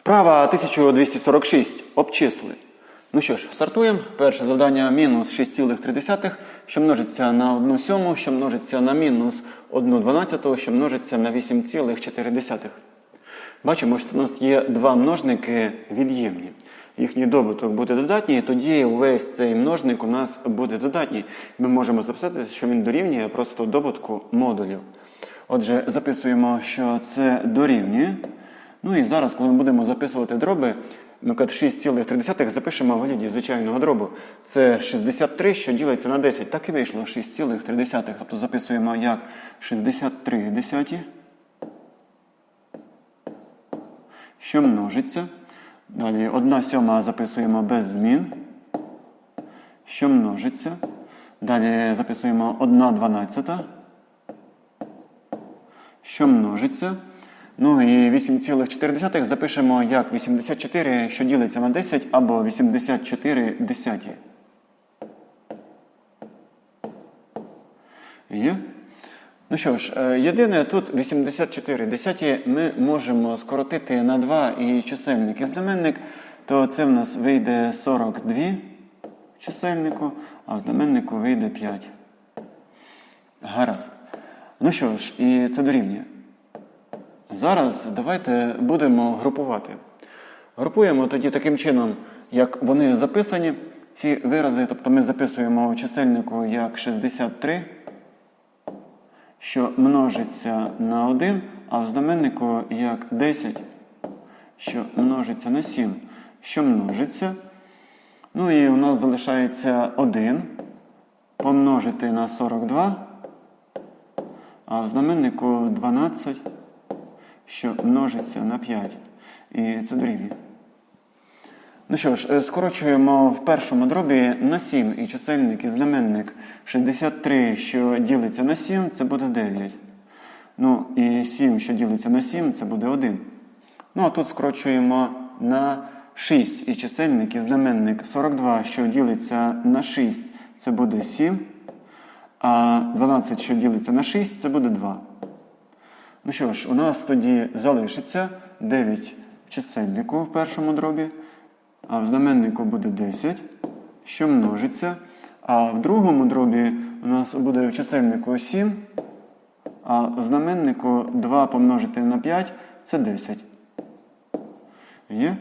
Вправа 1246. Обчисли. Ну що ж, стартуємо. Перше завдання мінус 6,3, що множиться на 1 сьому, що множиться на мінус 1 дванадцяту, що множиться на 8,4. Бачимо, що у нас є два множники від'ємні. Їхній добуток буде додатній, тоді весь цей множник у нас буде додатній. Ми можемо записати, що він дорівнює просто добутку модулів. Отже, записуємо, що це дорівнює. Ну і зараз, коли ми будемо записувати дроби, наприклад, 6,3 запишемо в вигляді звичайного дробу. Це 63, що ділиться на 10. Так і вийшло 6,3. Тобто записуємо як 63 десяті, що множиться. Далі 1 сьома записуємо без змін, що множиться. Далі записуємо 1 дванадцята, що множиться. Ну і 8,4 запишемо як 84, що ділиться на 10, або 84 десяті. Є? Ну що ж, е, єдине, тут 84 десяті ми можемо скоротити на 2 і чисельник і знаменник, то це в нас вийде 42 в чисельнику, а в знаменнику вийде 5. Гаразд. Ну що ж, і це дорівнює. Зараз давайте будемо групувати. Групуємо тоді таким чином, як вони записані, ці вирази, тобто ми записуємо в чисельнику як 63, що множиться на 1, а в знаменнику як 10, що множиться на 7, що множиться. Ну і у нас залишається 1 помножити на 42, а в знаменнику 12 що множиться на 5. І це дорівнює. Ну що ж, е, скорочуємо в першому дробі на 7 і чисельник і знаменник 63, що ділиться на 7, це буде 9. Ну і 7, що ділиться на 7, це буде 1. Ну а тут скорочуємо на 6 і чисельник і знаменник 42, що ділиться на 6, це буде 7. А 12, що ділиться на 6, це буде 2. Ну що ж, у нас тоді залишиться 9 в чисельнику в першому дробі, а в знаменнику буде 10, що множиться. А в другому дробі у нас буде в чисельнику 7, а в знаменнику 2 помножити на 5 це 10. Є?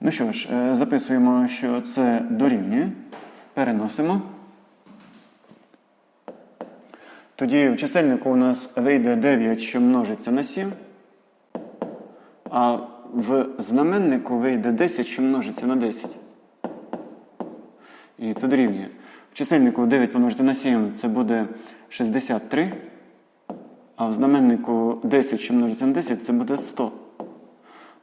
Ну що ж, е, записуємо, що це дорівнює. Переносимо. Тоді в чисельнику у нас вийде 9, що множиться на 7, а в знаменнику вийде 10, що множиться на 10. І це дорівнює. В чисельнику 9 помножити на 7 це буде 63, а в знаменнику 10, що множиться на 10, це буде 100.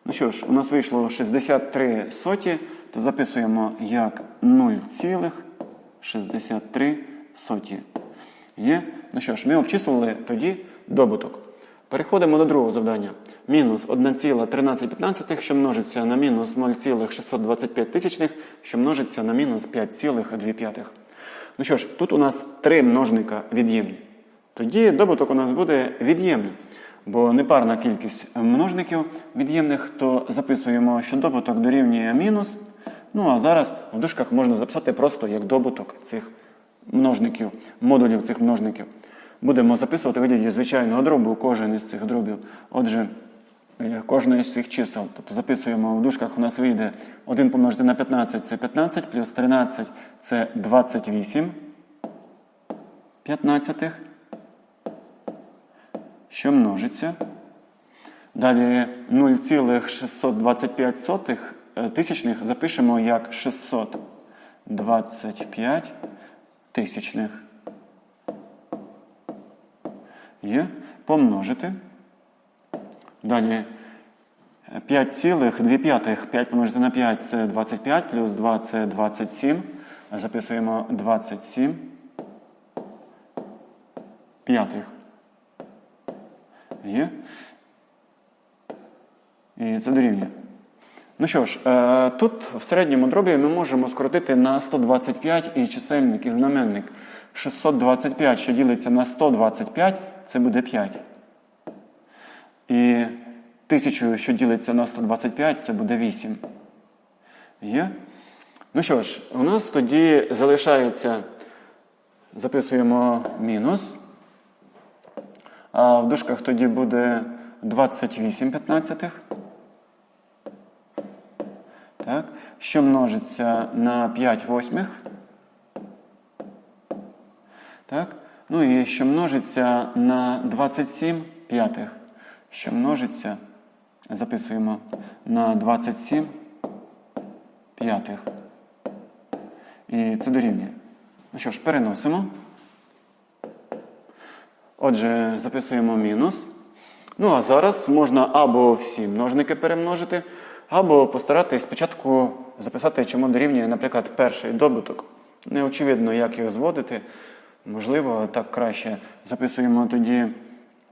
Ну що ж, у нас вийшло 63 соті, то записуємо як 0,63 соті. Є? Ну що ж, ми обчислили тоді добуток. Переходимо до другого завдання. Мінус 1,1315, що множиться на мінус 0,625 тисячних, що множиться на мінус 5,2. Ну що ж, тут у нас три множника від'ємні. Тоді добуток у нас буде від'ємний. Бо непарна кількість множників від'ємних, то записуємо, що добуток дорівнює мінус. Ну а зараз в дужках можна записати просто як добуток цих множників, модулів цих множників. Будемо записувати вигляді звичайного дробу кожен із цих дробів. Отже, е, кожне з цих чисел. Тобто записуємо в дужках, у нас вийде 1 помножити на 15 це 15, плюс 13 це 28 15, що множиться. Далі 0,625 тисячних запишемо як 625 тисячних. Є. Помножити. Далі 5,2. 5 помножити на 5 це 25, плюс 2 це 27. Записуємо 27 п'ятих. Є. І це дорівнює. Ну що ж, е, тут в середньому дробі ми можемо скоротити на 125 і чисельник, і знаменник. 625, що ділиться на 125, це буде 5. І 1000, що ділиться на 125, це буде 8. Є? Ну що ж, у нас тоді залишається, записуємо мінус. А в дужках тоді буде 28 п'ятнадцятих. Що множиться на 5 восьмих. Так. Ну і що множиться на 27 п'ятих. Що множиться, записуємо на 27 п'ятих. І це дорівнює. Ну що ж, переносимо. Отже, записуємо мінус. Ну, а зараз можна або всі множники перемножити, або постаратись спочатку записати, чому дорівнює, наприклад, перший добуток. Не очевидно, як його зводити. Можливо, так краще. Записуємо тоді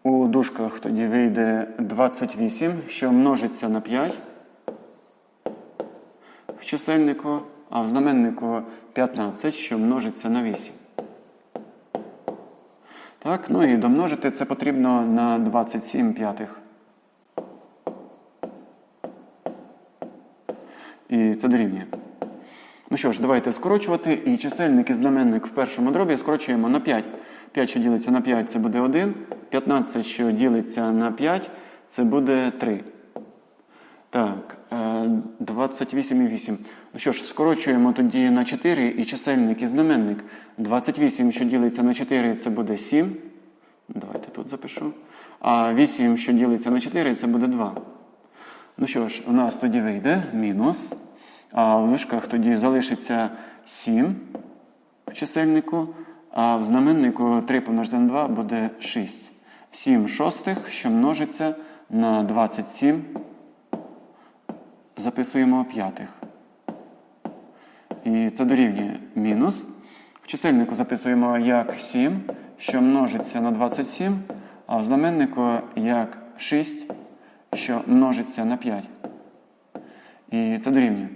у дужках, тоді вийде 28, що множиться на 5 в чисельнику, а в знаменнику 15, що множиться на 8. Так, ну і домножити це потрібно на 27 п'ятих. І це дорівнює. Ну що ж, давайте скорочувати. І чисельник і знаменник в першому дробі скорочуємо на 5. 5, що ділиться на 5, це буде 1. 15, що ділиться на 5, це буде 3. Так, 28 і 8. Ну що ж, скорочуємо тоді на 4 і чисельник і знаменник. 28, що ділиться на 4, це буде 7. Давайте тут запишу. А 8, що ділиться на 4, це буде 2. Ну що ж, у нас тоді вийде мінус. А в дужках тоді залишиться 7 в чисельнику, а в знаменнику 3 помножити на 2 буде 6. 7 шостих, що множиться на 27. Записуємо п'ятих. І це дорівнює мінус. В чисельнику записуємо як 7, що множиться на 27, а в знаменнику як 6, що множиться на 5. І це дорівнює.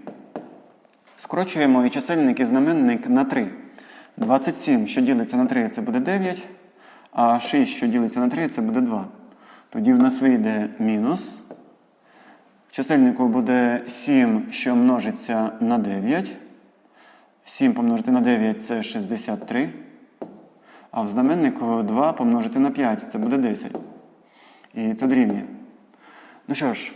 Скорочуємо і чисельник і знаменник на 3. 27, що ділиться на 3, це буде 9, а 6, що ділиться на 3, це буде 2. Тоді в нас вийде мінус. В чисельнику буде 7, що множиться на 9. 7 помножити на 9 це 63. А в знаменнику 2 помножити на 5 це буде 10. І це дорівнює. Ну що ж,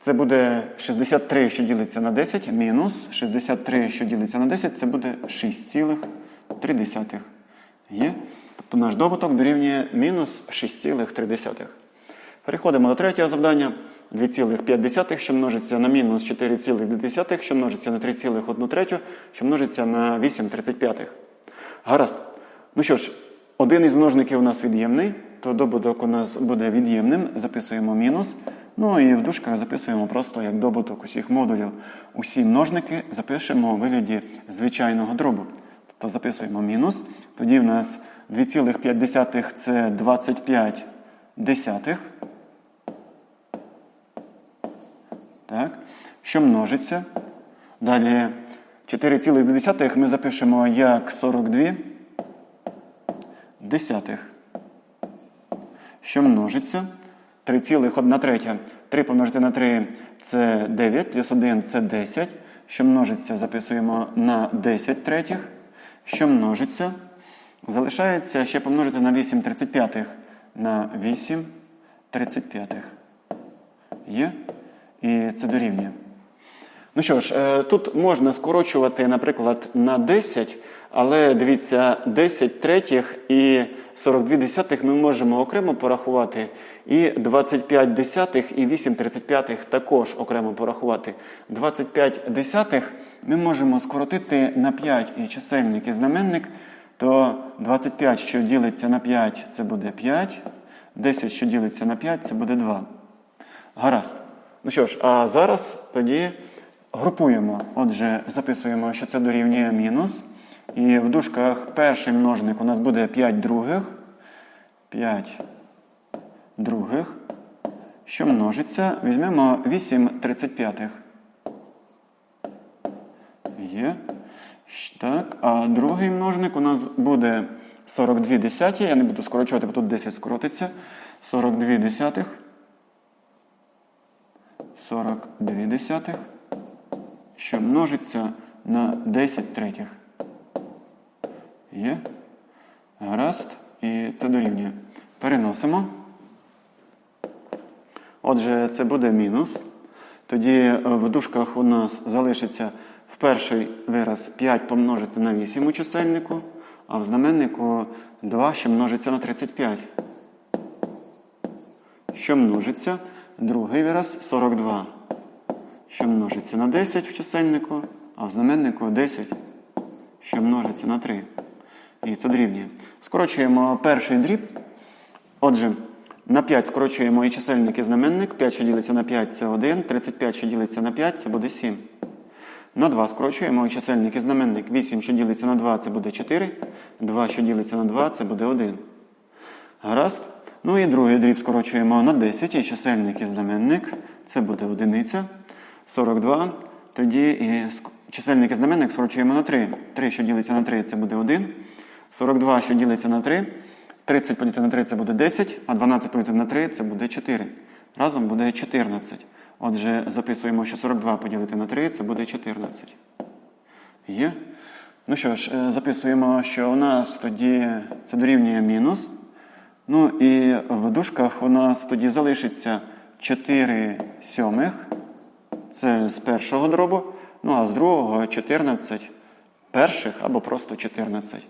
це буде 63, що ділиться на 10, мінус 63, що ділиться на 10, це буде 6,3. Є? Тобто наш добуток дорівнює мінус 6,3. Переходимо до третього завдання. 2,5, що множиться на мінус 4,2, що множиться на 3,1 третю, що множиться на 8,35. Гаразд. Ну що ж, один із множників у нас від'ємний, то добуток у нас буде від'ємним. Записуємо мінус. Ну і в дужках записуємо просто як добуток усіх модулів. Усі множники запишемо у вигляді звичайного дробу. Тобто записуємо мінус. Тоді в нас 2,5 це 25 десятих. Так. Що множиться? Далі 4,2 ми запишемо як 42 десятих. Що множиться? 3,1 третя. 3 помножити на 3 це 9, плюс 1 це 10. Що множиться, записуємо на 10 третіх. Що множиться? Залишається ще помножити на 8 35 на 8 35. Є? І це дорівнює. Ну що ж, е, тут можна скорочувати, наприклад, на 10, але дивіться, 10 третіх і 42 десятих ми можемо окремо порахувати. І 25 десятих і 8 35 також окремо порахувати. 25 десятих ми можемо скоротити на 5 і чисельник і знаменник, то 25, що ділиться на 5, це буде 5. 10, що ділиться на 5, це буде 2. Гаразд. Ну що ж, а зараз тоді групуємо. Отже, записуємо, що це дорівнює мінус. І в дужках перший множник у нас буде 5 других. 5 других. Що множиться? Візьмемо 8 35. Є. Так, а другий множник у нас буде 42 десяті. Я не буду скорочувати, бо тут 10 скоротиться. 42 десятих. 42 десятих, що множиться на 10 третіх. Є. Гаразд. І це дорівнює. Переносимо. Отже, це буде мінус. Тоді е, в дужках у нас залишиться в перший вираз 5 помножити на 8 у чисельнику, а в знаменнику 2, що множиться на 35. Що множиться? Другий вираз 42. Що множиться на 10 в чисельнику, а в знаменнику 10, що множиться на 3. І це дорівнює. Скорочуємо перший дріб. Отже, на 5 скорочуємо і чисельник, і знаменник. 5, що ділиться на 5, це 1. 35, що ділиться на 5, це буде 7. На 2 скорочуємо і чисельник і знаменник. 8, що ділиться на 2, це буде 4. 2, що ділиться на 2, це буде 1. Гаразд. Ну і другий дріб скорочуємо на 10, і чисельник і знаменник. Це буде одиниця. 42. Тоді і чисельник і знаменник скорочуємо на 3. 3, що ділиться на 3, це буде 1. 42, що ділиться на 3. 30 поділити на 3 це буде 10, а 12 поділити на 3 це буде 4. Разом буде 14. Отже, записуємо, що 42 поділити на 3 це буде 14. Є? Ну що ж, е, записуємо, що у нас тоді це дорівнює мінус. Ну і в дужках у нас тоді залишиться 4 сьомих. Це з першого дробу. Ну а з другого 14 перших або просто 14.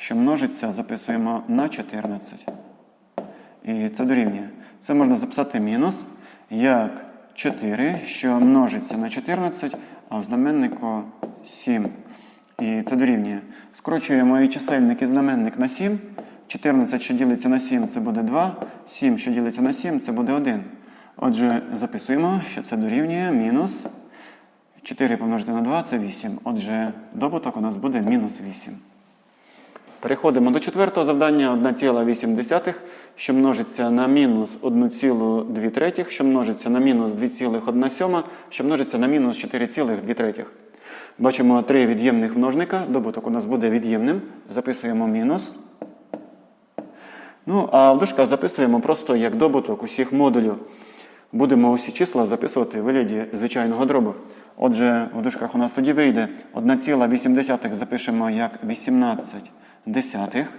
Що множиться, записуємо на 14. І це дорівнює. Це можна записати мінус як 4, що множиться на 14, а в знаменнику 7. І це дорівнює. Скорочуємо і чисельник і знаменник на 7. 14, що ділиться на 7, це буде 2. 7, що ділиться на 7, це буде 1. Отже, записуємо, що це дорівнює мінус 4 помножити на 2 це 8. Отже, добуток у нас буде мінус 8. Переходимо до четвертого завдання 1,8, що множиться на мінус 1,2 третіх, що множиться на мінус 2,1 сьома, що множиться на мінус 4,2 третіх. Бачимо три від'ємних множника. Добуток у нас буде від'ємним. Записуємо мінус. Ну, а в дужках записуємо просто як добуток усіх модулів. Будемо усі числа записувати в вигляді звичайного дробу. Отже, в дужках у нас тоді вийде 1,8 запишемо як 18 десятих,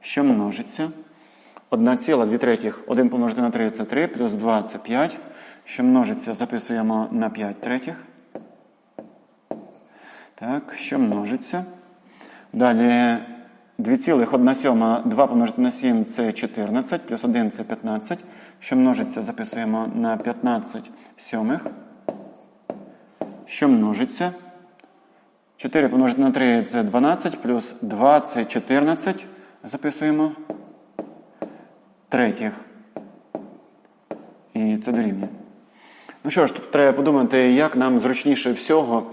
що множиться. 1,2 третіх, 1 помножити на 3 це 3, плюс 2 це 5, що множиться, записуємо на 5 третіх. Так, що множиться. Далі 2,1 сьома, 2 помножити на 7 це 14, плюс 1 це 15. Що множиться, записуємо на 15 сьомих. Що множиться. 4 помножити на 3 це 12, плюс 2 це 14. Записуємо. Третіх. І це дорівнює. Ну що ж, тут треба подумати, як нам зручніше всього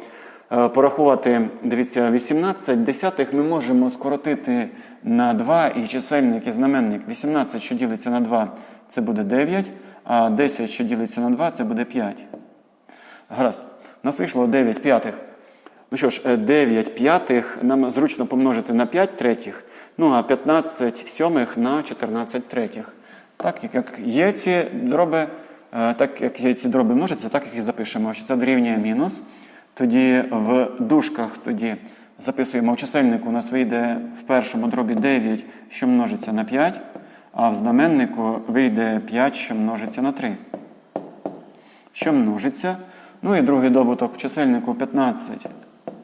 е, порахувати, дивіться, 18 десятих ми можемо скоротити на 2 і чисельник і знаменник. 18, що ділиться на 2, це буде 9, а 10, що ділиться на 2, це буде 5. Гаразд. У нас вийшло 9 п'ятих. Ну що ж, е, 9 п'ятих нам зручно помножити на 5 третіх, ну а 15 сьомих на 14 третіх. Так як є ці дроби, е, так як є ці дроби множаться, так їх і запишемо, що це дорівнює мінус. Тоді в дужках тоді записуємо в чисельнику, у нас вийде в першому дробі 9, що множиться на 5, а в знаменнику вийде 5, що множиться на 3 що множиться. Ну і другий добуток в чисельнику 15,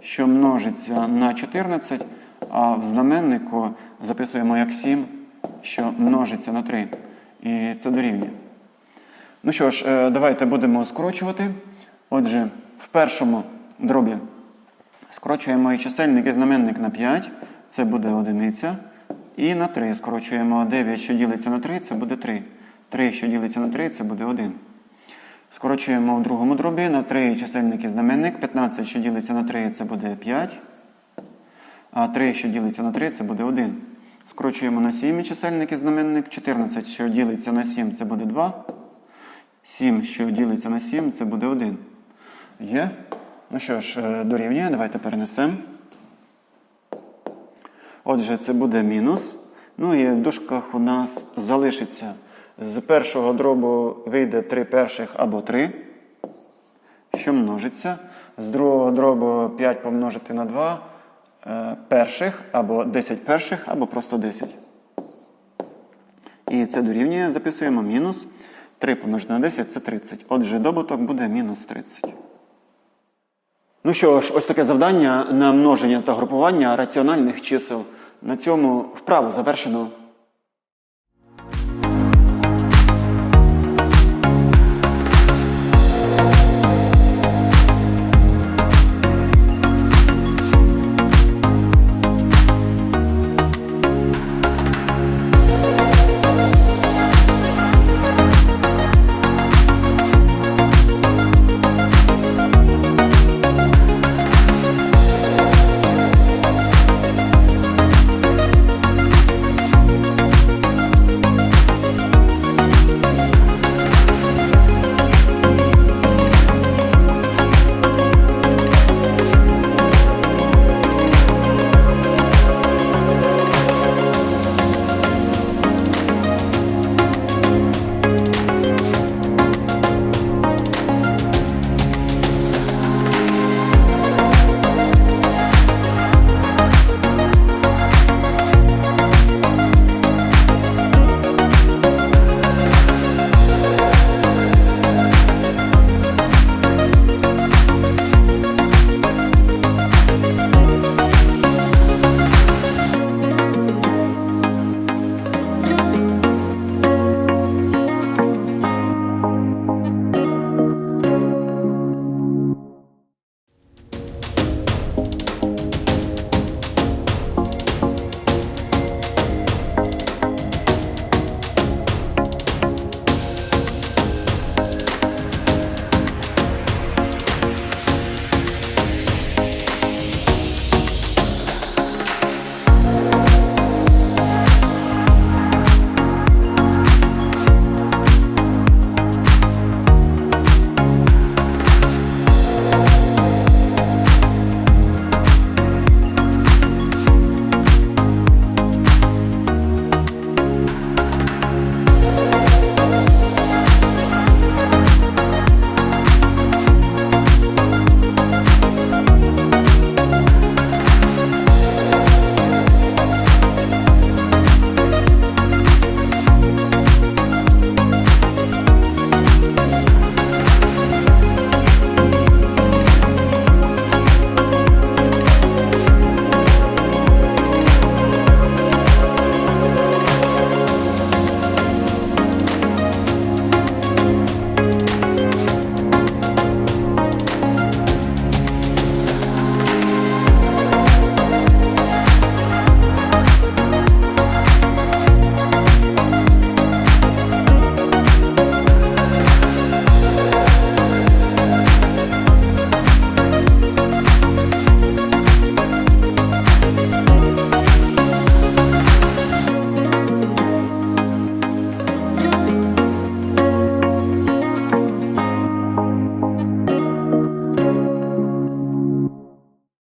що множиться на 14, а в знаменнику записуємо як 7, що множиться на 3. І це дорівнює. Ну що ж, е, давайте будемо скорочувати. Отже, в першому дробі скорочуємо і чисельник, і знаменник на 5, це буде одиниця. І на 3 скорочуємо 9, що ділиться на 3, це буде 3. 3, що ділиться на 3, це буде 1. Скорочуємо в другому дробі на 3 чисельник і знаменник. 15, що ділиться на 3, це буде 5. А 3, що ділиться на 3, це буде 1. Скорочуємо на 7 і чисельник і знаменник. 14, що ділиться на 7, це буде 2. 7, що ділиться на 7, це буде 1. Є? Ну що ж, е, дорівнює. Давайте перенесемо. Отже, це буде мінус. Ну і в дужках у нас залишиться З першого дробу вийде 3 перших або 3, що множиться. З другого дробу 5 помножити на 2 е, перших або 10 перших, або просто 10. І це дорівнює, записуємо мінус 3 помножити на 10 це 30. Отже, добуток буде мінус 30. Ну що ж, ось таке завдання на множення та групування раціональних чисел. На цьому вправу завершено.